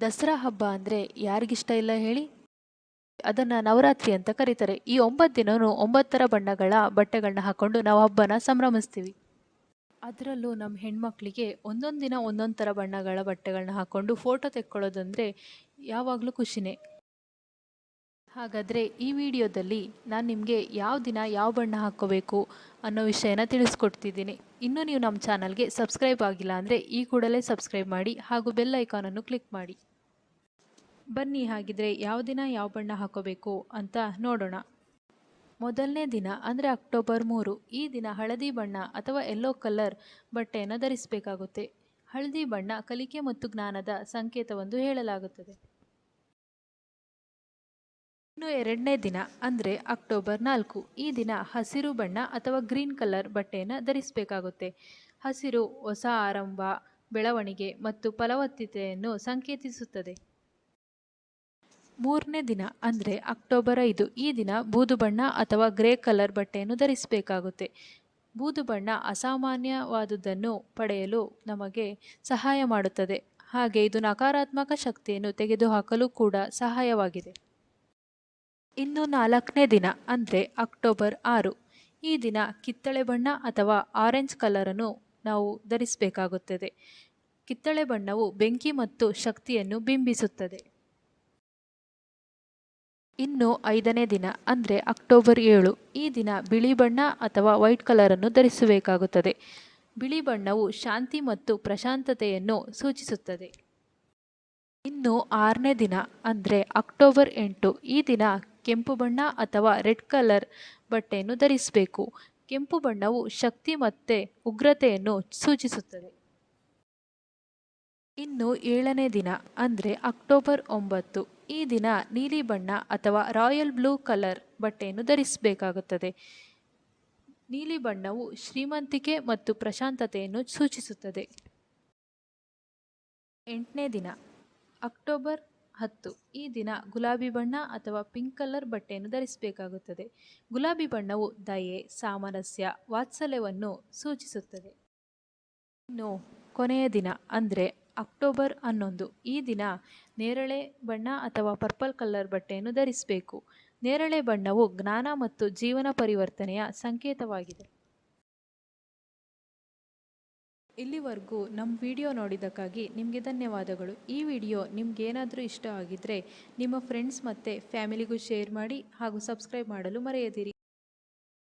ದಸರಾ ಹಬ್ಬ ಅಂದರೆ ಯಾರಿಗಿಷ್ಟ ಇಲ್ಲ ಹೇಳಿ? ಅದನ್ನು ನವರಾತ್ರಿ ಅಂತ ಕರೀತಾರೆ. ಈ ಒಂಬತ್ತು ದಿನವೂ ಒಂಬತ್ತರ ಬಣ್ಣಗಳ ಬಟ್ಟೆಗಳನ್ನ ಹಾಕ್ಕೊಂಡು ನಾವು ಹಬ್ಬನ ಸಂಭ್ರಮಿಸ್ತೀವಿ. ಅದರಲ್ಲೂ ನಮ್ಮ ಹೆಣ್ಮಕ್ಳಿಗೆ ಒಂದೊಂದು ದಿನ ಒಂದೊಂದು ಥರ ಬಣ್ಣಗಳ ಬಟ್ಟೆಗಳನ್ನ ಹಾಕ್ಕೊಂಡು ಫೋಟೋ ತೆಕ್ಕೊಳ್ಳೋದಂದರೆ ಯಾವಾಗಲೂ ಖುಷಿನೇ. ಹಾಗಾದರೆ ಈ ವಿಡಿಯೋದಲ್ಲಿ ನಾನು ನಿಮಗೆ ಯಾವ ದಿನ ಯಾವ ಬಣ್ಣ ಹಾಕೋಬೇಕು ಅನ್ನೋ ವಿಷಯನ ತಿಳಿಸ್ಕೊಡ್ತಿದ್ದೀನಿ. ಇನ್ನೂ ನೀವು ನಮ್ಮ ಚಾನಲ್ಗೆ ಸಬ್ಸ್ಕ್ರೈಬ್ ಆಗಿಲ್ಲ ಅಂದರೆ ಈ ಕೂಡಲೇ ಸಬ್ಸ್ಕ್ರೈಬ್ ಮಾಡಿ ಹಾಗೂ ಬೆಲ್ ಐಕಾನನ್ನು ಕ್ಲಿಕ್ ಮಾಡಿ. ಬನ್ನಿ ಹಾಗಿದ್ರೆ ಯಾವ ದಿನ ಯಾವ ಬಣ್ಣ ಹಾಕೋಬೇಕು ಅಂತ ನೋಡೋಣ. ಮೊದಲನೇ ದಿನ ಅಂದರೆ ಅಕ್ಟೋಬರ್ ಮೂರು, ಈ ದಿನ ಹಳದಿ ಬಣ್ಣ ಅಥವಾ ಎಲ್ಲೋ ಕಲರ್ ಬಟ್ಟೆಯನ್ನು ಧರಿಸಬೇಕಾಗುತ್ತೆ. ಹಳದಿ ಬಣ್ಣ ಕಲಿಕೆ ಮತ್ತು ಜ್ಞಾನದ ಸಂಕೇತವೆಂದು ಹೇಳಲಾಗುತ್ತದೆ. ಇನ್ನು ಎರಡನೇ ದಿನ, ಅಂದರೆ ಅಕ್ಟೋಬರ್ ನಾಲ್ಕು, ಈ ದಿನ ಹಸಿರು ಬಣ್ಣ ಅಥವಾ ಗ್ರೀನ್ ಕಲರ್ ಬಟ್ಟೆಯನ್ನು ಧರಿಸಬೇಕಾಗುತ್ತೆ. ಹಸಿರು, ಹೊಸ ಆರಂಭ, ಬೆಳವಣಿಗೆ ಮತ್ತು ಫಲವತ್ತತೆಯನ್ನು ಸಂಕೇತಿಸುತ್ತದೆ. ಮೂರನೇ ದಿನ, ಅಂದರೆ ಅಕ್ಟೋಬರ್ ಐದು, ಈ ದಿನ ಬೂದು ಬಣ್ಣ ಅಥವಾ ಗ್ರೇ ಕಲರ್ ಬಟ್ಟೆಯನ್ನು ಧರಿಸಬೇಕಾಗುತ್ತೆ. ಬೂದು ಬಣ್ಣ ಅಸಾಮಾನ್ಯವಾದುದನ್ನು ಪಡೆಯಲು ನಮಗೆ ಸಹಾಯ ಮಾಡುತ್ತದೆ. ಹಾಗೆ ಇದು ನಕಾರಾತ್ಮಕ ಶಕ್ತಿಯನ್ನು ತೆಗೆದುಹಾಕಲು ಕೂಡ ಸಹಾಯವಾಗಿದೆ. ಇನ್ನು ನಾಲ್ಕನೇ ದಿನ, ಅಂದರೆ ಅಕ್ಟೋಬರ್ ಆರು. ಈ ದಿನ ಕಿತ್ತಳೆ ಬಣ್ಣ ಅಥವಾ ಆರೆಂಜ್ ಕಲರನ್ನು ನಾವು ಧರಿಸಬೇಕಾಗುತ್ತದೆ. ಕಿತ್ತಳೆ ಬಣ್ಣವು ಬೆಂಕಿ ಮತ್ತು ಶಕ್ತಿಯನ್ನು ಬಿಂಬಿಸುತ್ತದೆ. ಇನ್ನು ಐದನೇ ದಿನ, ಅಂದರೆ ಅಕ್ಟೋಬರ್ ಏಳು. ಈ ದಿನ ಬಿಳಿ ಬಣ್ಣ ಅಥವಾ ವೈಟ್ ಕಲರನ್ನು ಧರಿಸಬೇಕಾಗುತ್ತದೆ. ಬಿಳಿ ಬಣ್ಣವು ಶಾಂತಿ ಮತ್ತು ಪ್ರಶಾಂತತೆಯನ್ನು ಸೂಚಿಸುತ್ತದೆ. ಇನ್ನು ಆರನೇ ದಿನ, ಅಂದರೆ ಅಕ್ಟೋಬರ್ ಎಂಟು. ಈ ದಿನ ಕೆಂಪು ಬಣ್ಣ ಅಥವಾ ರೆಡ್ ಕಲರ್ ಬಟ್ಟೆಯನ್ನು ಧರಿಸಬೇಕು. ಕೆಂಪು ಬಣ್ಣವು ಶಕ್ತಿ ಮತ್ತು ಉಗ್ರತೆಯನ್ನು ಸೂಚಿಸುತ್ತದೆ. ಇನ್ನು ಏಳನೇ ದಿನ, ಅಂದರೆ ಅಕ್ಟೋಬರ್ ಒಂಬತ್ತು, ಈ ದಿನ ನೀಲಿ ಬಣ್ಣ ಅಥವಾ ರಾಯಲ್ ಬ್ಲೂ ಕಲರ್ ಬಟ್ಟೆಯನ್ನು ಧರಿಸಬೇಕಾಗುತ್ತದೆ. ನೀಲಿ ಬಣ್ಣವು ಶ್ರೀಮಂತಿಕೆ ಮತ್ತು ಪ್ರಶಾಂತತೆಯನ್ನು ಸೂಚಿಸುತ್ತದೆ. ಎಂಟನೇ ದಿನ, ಅಕ್ಟೋಬರ್ ಹತ್ತು. ಈ ದಿನ ಗುಲಾಬಿ ಬಣ್ಣ ಅಥವಾ ಪಿಂಕ್ ಕಲರ್ ಬಟ್ಟೆಯನ್ನು ಧರಿಸಬೇಕಾಗುತ್ತದೆ. ಗುಲಾಬಿ ಬಣ್ಣವು ದಯೆ, ಸಾಮರಸ್ಯ, ವಾತ್ಸಲ್ಯವನ್ನು ಸೂಚಿಸುತ್ತದೆ. ಇನ್ನು ಕೊನೆಯ ದಿನ ಅಂದರೆ ಅಕ್ಟೋಬರ್ ಹನ್ನೊಂದು. ಈ ದಿನ ನೇರಳೆ ಬಣ್ಣ ಅಥವಾ ಪರ್ಪಲ್ ಕಲರ್ ಬಟ್ಟೆಯನ್ನು ಧರಿಸಬೇಕು. ನೇರಳೆ ಬಣ್ಣವು ಜ್ಞಾನ ಮತ್ತು ಜೀವನ ಪರಿವರ್ತನೆಯ ಸಂಕೇತವಾಗಿದೆ. ಇಲ್ಲಿವರೆಗೂ ನಮ್ಮ ವಿಡಿಯೋ ನೋಡಿದ್ದಕ್ಕಾಗಿ ನಿಮಗೆ ಧನ್ಯವಾದಗಳು. ಈ ವಿಡಿಯೋ ನಿಮಗೇನಾದರೂ ಇಷ್ಟ ಆಗಿದ್ದರೆ ನಿಮ್ಮ ಫ್ರೆಂಡ್ಸ್ ಮತ್ತು ಫ್ಯಾಮಿಲಿಗೂ ಶೇರ್ ಮಾಡಿ ಹಾಗೂ ಸಬ್ಸ್ಕ್ರೈಬ್ ಮಾಡಲು ಮರೆಯದಿರಿ.